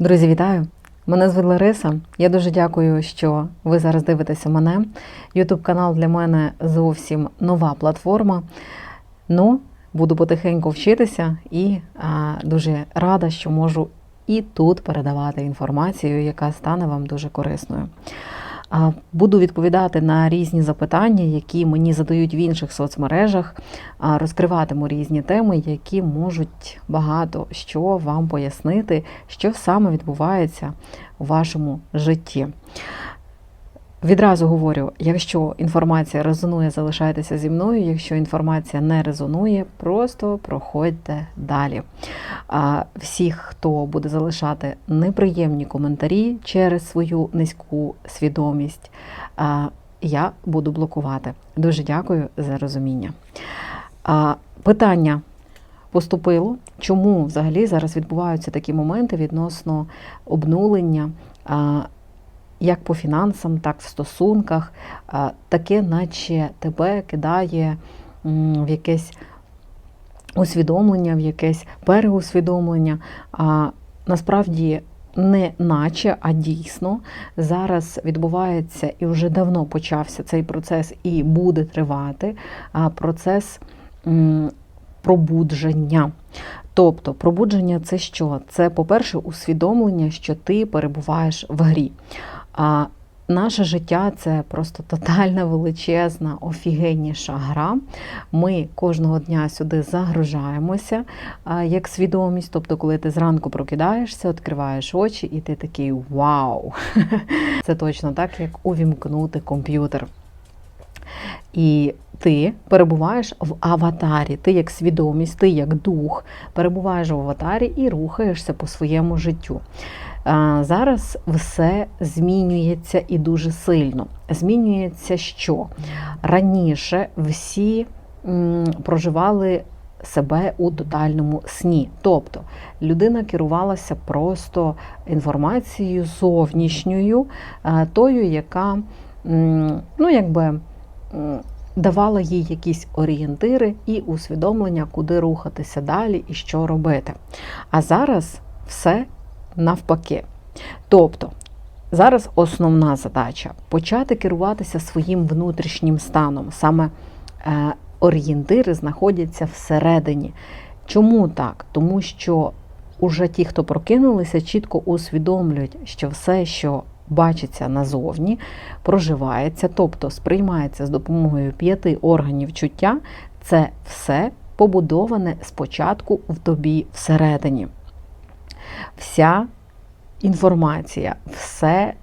Друзі, вітаю! Мене звуть Лариса. Я дуже дякую, що ви зараз дивитеся мене. Ютуб канал для мене зовсім нова платформа. Ну, буду потихеньку вчитися і а, дуже рада, що можу і тут передавати інформацію, яка стане вам дуже корисною. Буду відповідати на різні запитання, які мені задають в інших соцмережах, розкриватиму різні теми, які можуть багато що вам пояснити, що саме відбувається у вашому житті. Відразу говорю, якщо інформація резонує, залишайтеся зі мною. Якщо інформація не резонує, просто проходьте далі. А всіх, хто буде залишати неприємні коментарі через свою низьку свідомість, я буду блокувати. Дуже дякую за розуміння. Питання поступило, чому взагалі зараз відбуваються такі моменти відносно обнулення. Як по фінансам, так в стосунках, таке, наче тебе кидає в якесь усвідомлення, в якесь переусвідомлення. А насправді не наче, а дійсно зараз відбувається і вже давно почався цей процес і буде тривати процес пробудження. Тобто, пробудження це що? Це, по-перше, усвідомлення, що ти перебуваєш в грі. А наше життя це просто тотальна величезна, офігенніша гра. Ми кожного дня сюди загружаємося як свідомість. Тобто, коли ти зранку прокидаєшся, відкриваєш очі, і ти такий вау! Це точно так, як увімкнути комп'ютер. І ти перебуваєш в аватарі, ти як свідомість, ти як дух, перебуваєш в аватарі і рухаєшся по своєму життю. Зараз все змінюється і дуже сильно. Змінюється що? Раніше всі проживали себе у тотальному сні. Тобто людина керувалася просто інформацією зовнішньою, тою, яка ну, якби, давала їй якісь орієнтири і усвідомлення, куди рухатися далі і що робити. А зараз все навпаки. Тобто, зараз основна задача почати керуватися своїм внутрішнім станом. Саме е, орієнтири знаходяться всередині. Чому так? Тому що уже ті, хто прокинулися, чітко усвідомлюють, що все, що бачиться назовні, проживається, тобто сприймається з допомогою п'яти органів чуття, це все побудоване спочатку в тобі всередині. Вся інформація, все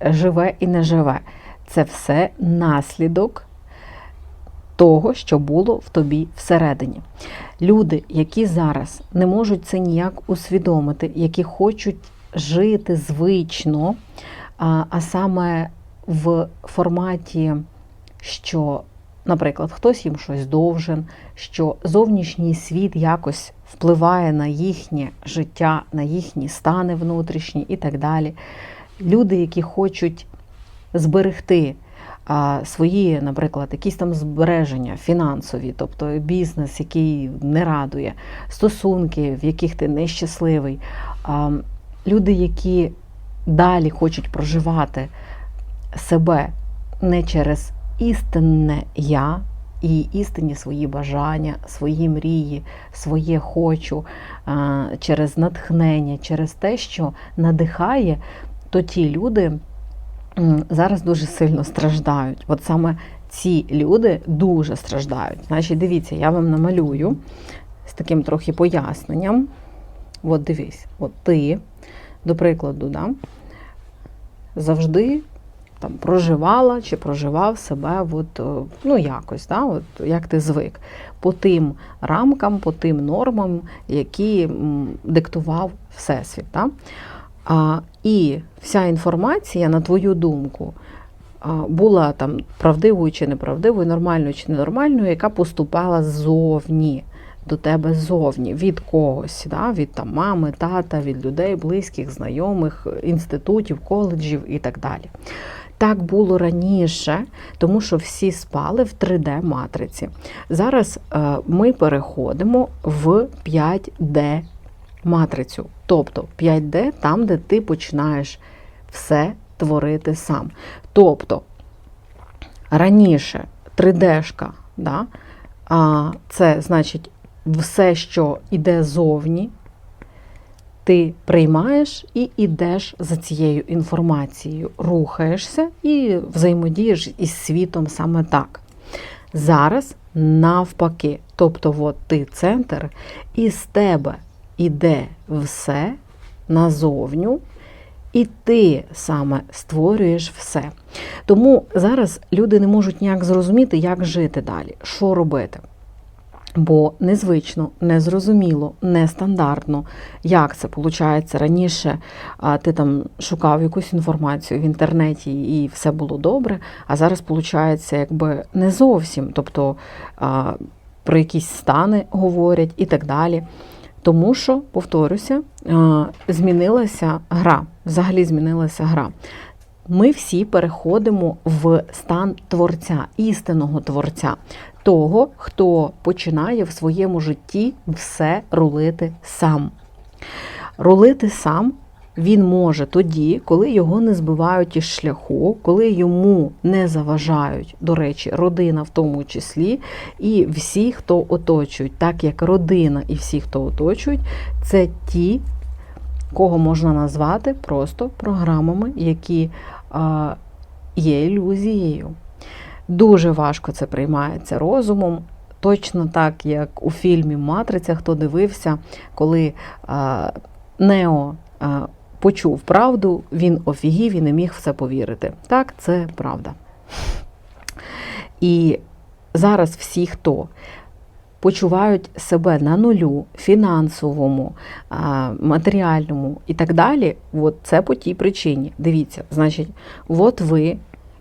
живе і не живе. Це все наслідок того, що було в тобі всередині. Люди, які зараз не можуть це ніяк усвідомити, які хочуть жити звично, а саме в форматі, що, наприклад, хтось їм щось довжен, що зовнішній світ якось впливає на їхнє життя, на їхні стани внутрішні і так далі. Люди, які хочуть зберегти свої, наприклад, якісь там збереження фінансові, тобто бізнес, який не радує, стосунки, в яких ти нещасливий, люди, які далі хочуть проживати себе не через істинне я і істинні свої бажання, свої мрії, своє хочу, через натхнення, через те, що надихає, то ті люди зараз дуже сильно страждають. От саме ці люди дуже страждають. Значить, дивіться, я вам намалюю з таким трохи поясненням. От дивись, от ти, до прикладу, да, завжди там проживала чи проживав себе, от, ну якось, да, от, як ти звик, по тим рамкам, по тим нормам, які диктував Всесвіт. Да? А, і вся інформація, на твою думку, була там правдивою чи неправдивою, нормальною чи ненормальною, яка поступала ззовні. До тебе ззовні, від когось, да? від там, мами, тата, від людей, близьких, знайомих, інститутів, коледжів і так далі. Так було раніше, тому що всі спали в 3D-матриці. Зараз е, ми переходимо в 5D матрицю. Тобто 5D там, де ти починаєш все творити сам. Тобто раніше 3D-шка, да, це значить все, що йде зовні, ти приймаєш і йдеш за цією інформацією, рухаєшся і взаємодієш із світом саме так. Зараз навпаки. Тобто, от ти центр, і з тебе іде все назовню, і ти саме створюєш все. Тому зараз люди не можуть ніяк зрозуміти, як жити далі, що робити. Бо незвично, незрозуміло, нестандартно, як це виходить. Раніше ти там шукав якусь інформацію в інтернеті і все було добре, а зараз виходить, якби не зовсім. Тобто про якісь стани говорять і так далі. Тому що, повторюся, змінилася гра. Взагалі змінилася гра. Ми всі переходимо в стан творця, істинного творця того, хто починає в своєму житті все рулити сам. Рулити сам він може тоді, коли його не збивають із шляху, коли йому не заважають, до речі, родина в тому числі, і всі, хто оточують, так як родина і всі, хто оточують, це ті, кого можна назвати просто програмами, які є ілюзією. Дуже важко це приймається розумом. Точно так, як у фільмі Матриця, хто дивився, коли Нео почув правду, він офігів і не міг в це повірити. Так, це правда. І зараз всі, хто почувають себе на нулю, фінансовому, матеріальному і так далі, от це по тій причині. Дивіться, значить, от ви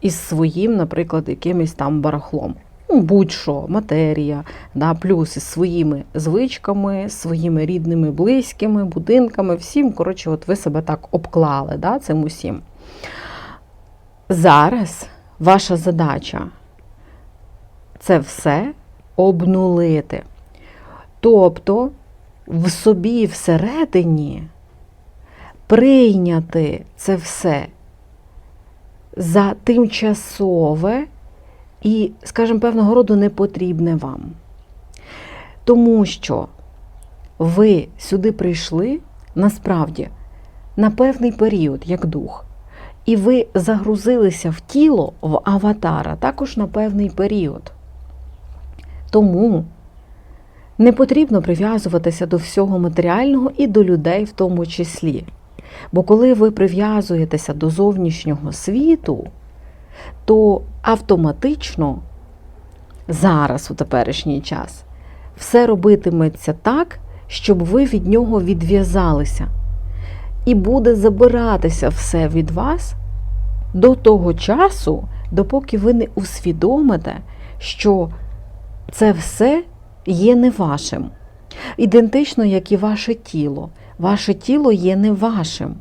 із своїм, наприклад, якимось там барахлом. Ну, будь-що, матерія, да, плюс із своїми звичками, своїми рідними, близькими, будинками, всім, коротше, от ви себе так обклали да, цим усім. Зараз ваша задача це все обнулити. Тобто в собі всередині прийняти це все за тимчасове і, скажімо, певного роду не потрібне вам. Тому що ви сюди прийшли насправді на певний період, як дух, і ви загрузилися в тіло в аватара також на певний період. Тому не потрібно прив'язуватися до всього матеріального і до людей в тому числі. Бо коли ви прив'язуєтеся до зовнішнього світу, то автоматично зараз, у теперішній час, все робитиметься так, щоб ви від нього відв'язалися. І буде забиратися все від вас до того часу, допоки ви не усвідомите, що це все є не вашим. Ідентично, як і ваше тіло. Ваше тіло є не вашим.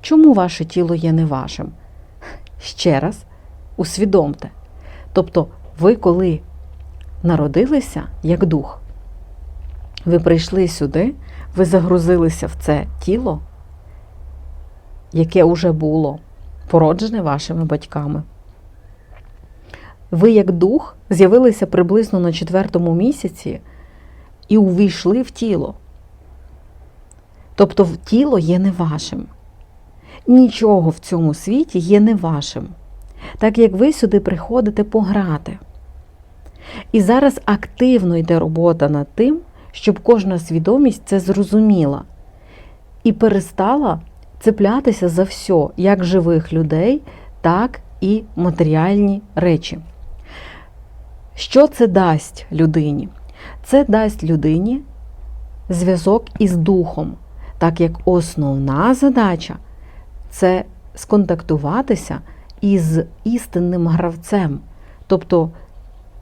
Чому ваше тіло є не вашим? Ще раз усвідомте. Тобто, ви, коли народилися як дух, ви прийшли сюди, ви загрузилися в це тіло, яке вже було породжене вашими батьками. Ви, як дух, з'явилися приблизно на четвертому місяці і увійшли в тіло. Тобто тіло є не вашим. Нічого в цьому світі є не вашим. Так як ви сюди приходите пограти. І зараз активно йде робота над тим, щоб кожна свідомість це зрозуміла і перестала цеплятися за все, як живих людей, так і матеріальні речі. Що це дасть людині? Це дасть людині зв'язок із духом, так як основна задача це сконтактуватися із істинним гравцем. Тобто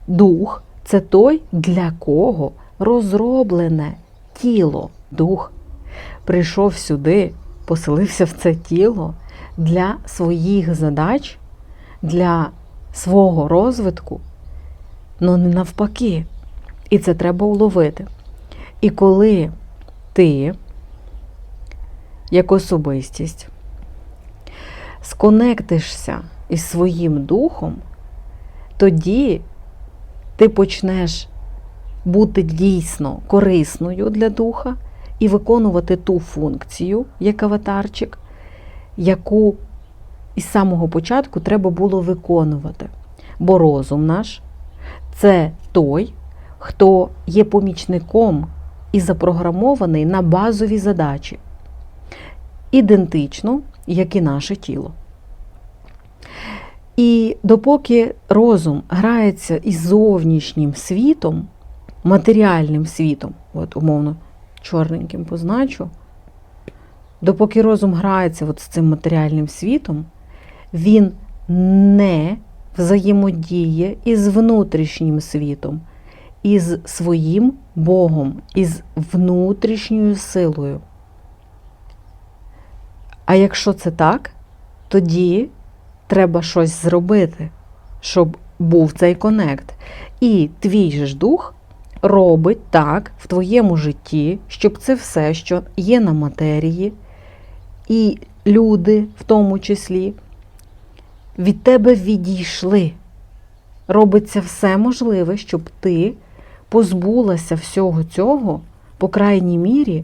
дух це той, для кого розроблене тіло, дух прийшов сюди, поселився в це тіло для своїх задач, для свого розвитку але не навпаки. І це треба уловити. І коли ти як особистість, сконектишся із своїм духом, тоді ти почнеш бути дійсно корисною для духа і виконувати ту функцію, як аватарчик, яку із самого початку треба було виконувати. Бо розум наш це той, хто є помічником і запрограмований на базові задачі, ідентично, як і наше тіло. І допоки розум грається із зовнішнім світом, матеріальним світом, от умовно чорненьким позначу, допоки розум грається от з цим матеріальним світом, він не взаємодіє із внутрішнім світом, із своїм Богом, із внутрішньою силою. А якщо це так, тоді треба щось зробити, щоб був цей конект. І твій же ж дух робить так в твоєму житті, щоб це все, що є на матерії, і люди в тому числі, від тебе відійшли. Робиться все можливе, щоб ти позбулася всього цього, по крайній мірі,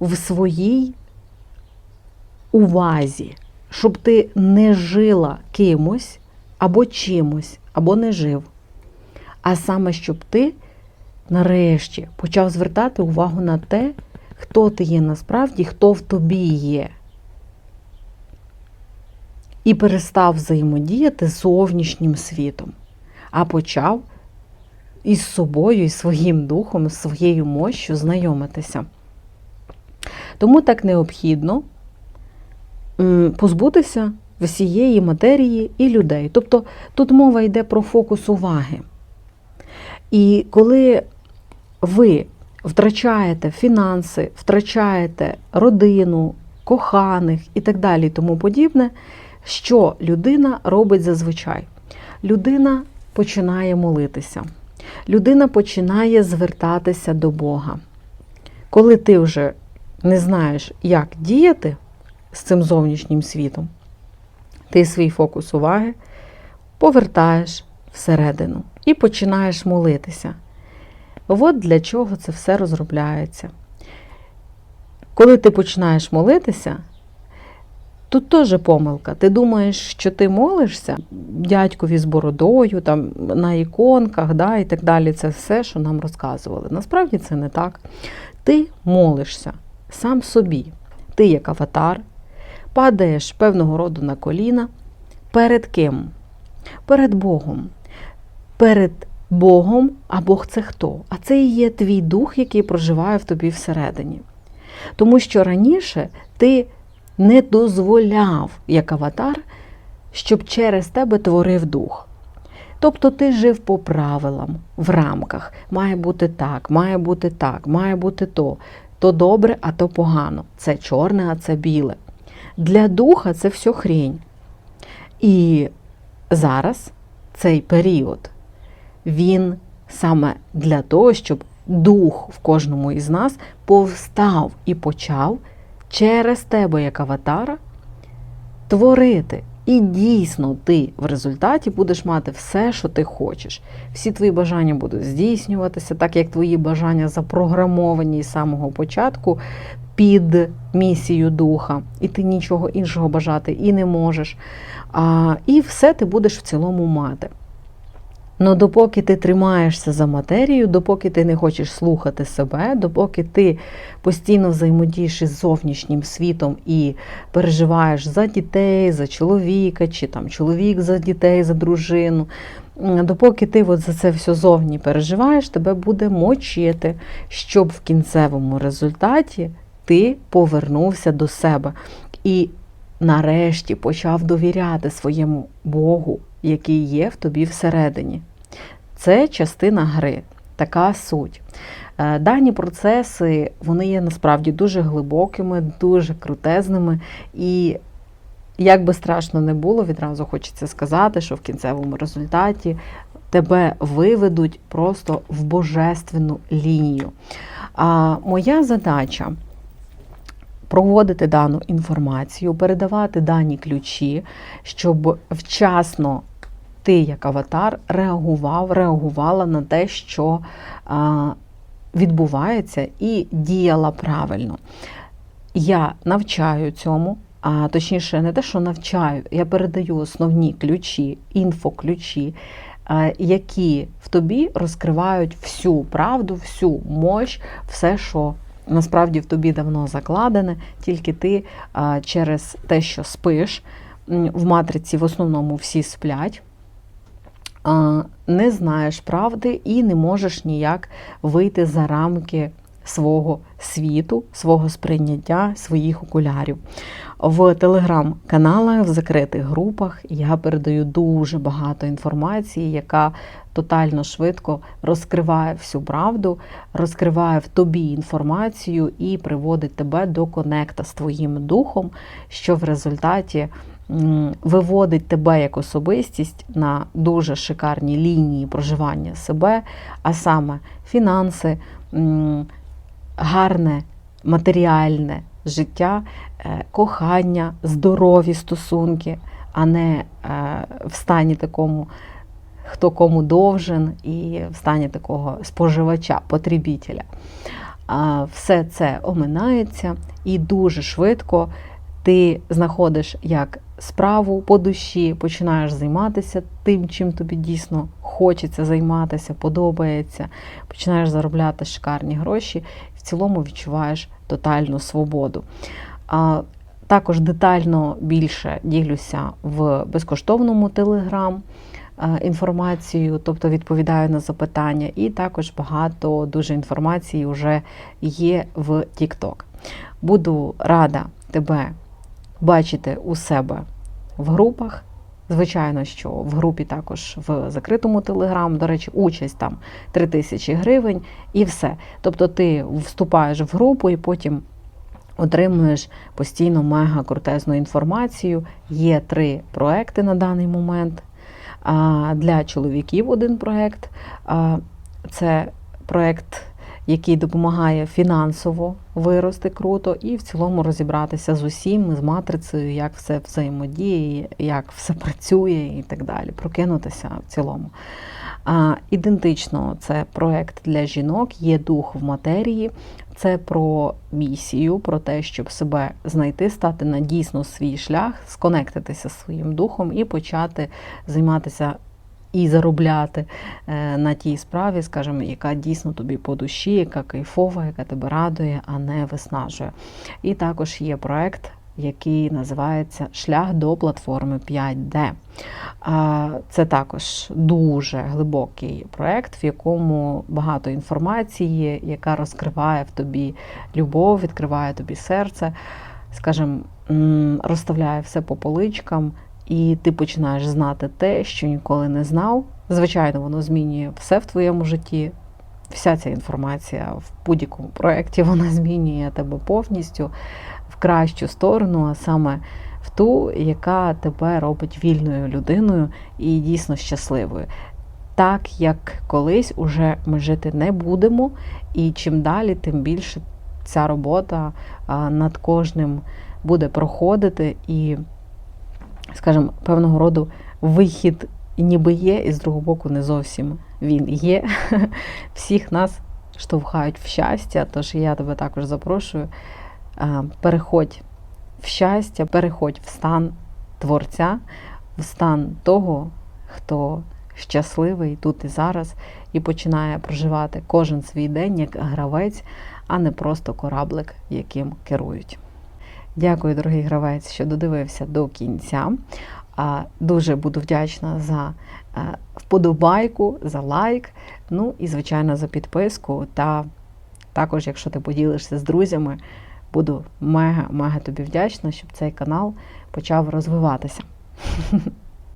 в своїй увазі, щоб ти не жила кимось або чимось, або не жив. А саме, щоб ти нарешті почав звертати увагу на те, хто ти є насправді, хто в тобі є. І перестав взаємодіяти з зовнішнім світом, а почав із собою, із своїм духом, з своєю мощю знайомитися. Тому так необхідно позбутися всієї матерії і людей. Тобто тут мова йде про фокус уваги. І коли ви втрачаєте фінанси, втрачаєте родину, коханих і так далі, і тому подібне, що людина робить зазвичай? Людина починає молитися, людина починає звертатися до Бога. Коли ти вже не знаєш, як діяти з цим зовнішнім світом, ти свій фокус уваги повертаєш всередину і починаєш молитися. От для чого це все розробляється. Коли ти починаєш молитися, тут теж помилка. Ти думаєш, що ти молишся дядькові з бородою, там, на іконках да, і так далі. Це все, що нам розказували. Насправді це не так. Ти молишся сам собі. Ти як аватар, падаєш певного роду на коліна. Перед ким? Перед Богом. Перед Богом, а Бог це хто? А це і є твій дух, який проживає в тобі всередині. Тому що раніше ти не дозволяв, як аватар, щоб через тебе творив дух. Тобто ти жив по правилам, в рамках. Має бути так, має бути так, має бути то. То добре, а то погано. Це чорне, а це біле. Для духа це все хрінь. І зараз цей період, він саме для того, щоб дух в кожному із нас повстав і почав через тебе, як аватара, творити. І дійсно ти в результаті будеш мати все, що ти хочеш. Всі твої бажання будуть здійснюватися, так як твої бажання запрограмовані з самого початку під місію духа, і ти нічого іншого бажати і не можеш. А, І все ти будеш в цілому мати. Ну, допоки ти тримаєшся за матерію, допоки ти не хочеш слухати себе, допоки ти постійно взаємодієш із зовнішнім світом і переживаєш за дітей, за чоловіка, чи там чоловік за дітей, за дружину, допоки ти от за це все зовні переживаєш, тебе буде мочити, щоб в кінцевому результаті ти повернувся до себе і нарешті почав довіряти своєму Богу, який є в тобі всередині. Це частина гри, така суть. Е, дані процеси вони є насправді дуже глибокими, дуже крутезними. І як би страшно не було, відразу хочеться сказати, що в кінцевому результаті тебе виведуть просто в божественну лінію. А моя задача проводити дану інформацію, передавати дані ключі, щоб вчасно ти, як аватар, реагував, реагувала на те, що відбувається, і діяла правильно. Я навчаю цьому, а точніше, не те, що навчаю, я передаю основні ключі, інфоключі, які в тобі розкривають всю правду, всю мощ, все, що насправді в тобі давно закладене, тільки ти через те, що спиш, в матриці в основному всі сплять. Не знаєш правди і не можеш ніяк вийти за рамки свого світу, свого сприйняття, своїх окулярів. В телеграм-каналах, в закритих групах я передаю дуже багато інформації, яка тотально швидко розкриває всю правду, розкриває в тобі інформацію і приводить тебе до конекта з твоїм духом, що в результаті виводить тебе як особистість на дуже шикарні лінії проживання себе, а саме фінанси, гарне матеріальне життя, е, кохання, здорові стосунки, а не е, в стані такому, хто кому довжен, і в стані такого споживача, потребітеля. Все це оминається і дуже швидко ти знаходиш як справу по душі, починаєш займатися тим, чим тобі дійсно хочеться займатися, подобається, починаєш заробляти шикарні гроші, в цілому відчуваєш тотальну свободу. Також детально більше ділюся в безкоштовному телеграм інформацією, тобто відповідаю на запитання, і також багато дуже інформації вже є в TikTok. Буду рада тебе бачити у себе в групах. Звичайно, що в групі також в закритому телеграм, до речі, участь там 3 тисячі гривень і все. Тобто ти вступаєш в групу і потім отримуєш постійно мега крутезну інформацію. Є три проекти на даний момент. Для чоловіків один проект це проект який допомагає фінансово вирости круто, і в цілому розібратися з усім, з матрицею, як все взаємодіє, як все працює і так далі. Прокинутися в цілому. А, Ідентично, це проект для жінок, є дух в матерії. Це про місію, про те, щоб себе знайти, стати на дійсно свій шлях, сконектитися з своїм духом і почати займатися і заробляти е, на тій справі, скажімо, яка дійсно тобі по душі, яка кайфова, яка тебе радує, а не виснажує. І також є проект. Який називається Шлях до платформи 5D. Це також дуже глибокий проект, в якому багато інформації, яка розкриває в тобі любов, відкриває тобі серце, скажімо, розставляє все по поличкам, і ти починаєш знати те, що ніколи не знав. Звичайно, воно змінює все в твоєму житті. Вся ця інформація в будь-якому проєкті вона змінює тебе повністю в кращу сторону, а саме в ту, яка тебе робить вільною людиною і дійсно щасливою. Так як колись уже ми жити не будемо, і чим далі, тим більше ця робота над кожним буде проходити. і скажімо, певного роду вихід ніби є, і з другого боку, не зовсім він є. Всіх нас штовхають в щастя, тож я тебе також запрошую. Переходь в щастя, переходь в стан творця, в стан того, хто щасливий тут і зараз, і починає проживати кожен свій день як гравець, а не просто кораблик, яким керують. Дякую, дорогий гравець, що додивився до кінця. Дуже буду вдячна за е, вподобайку, за лайк, ну і, звичайно, за підписку. Та також, якщо ти поділишся з друзями, буду мега-мега тобі вдячна, щоб цей канал почав розвиватися.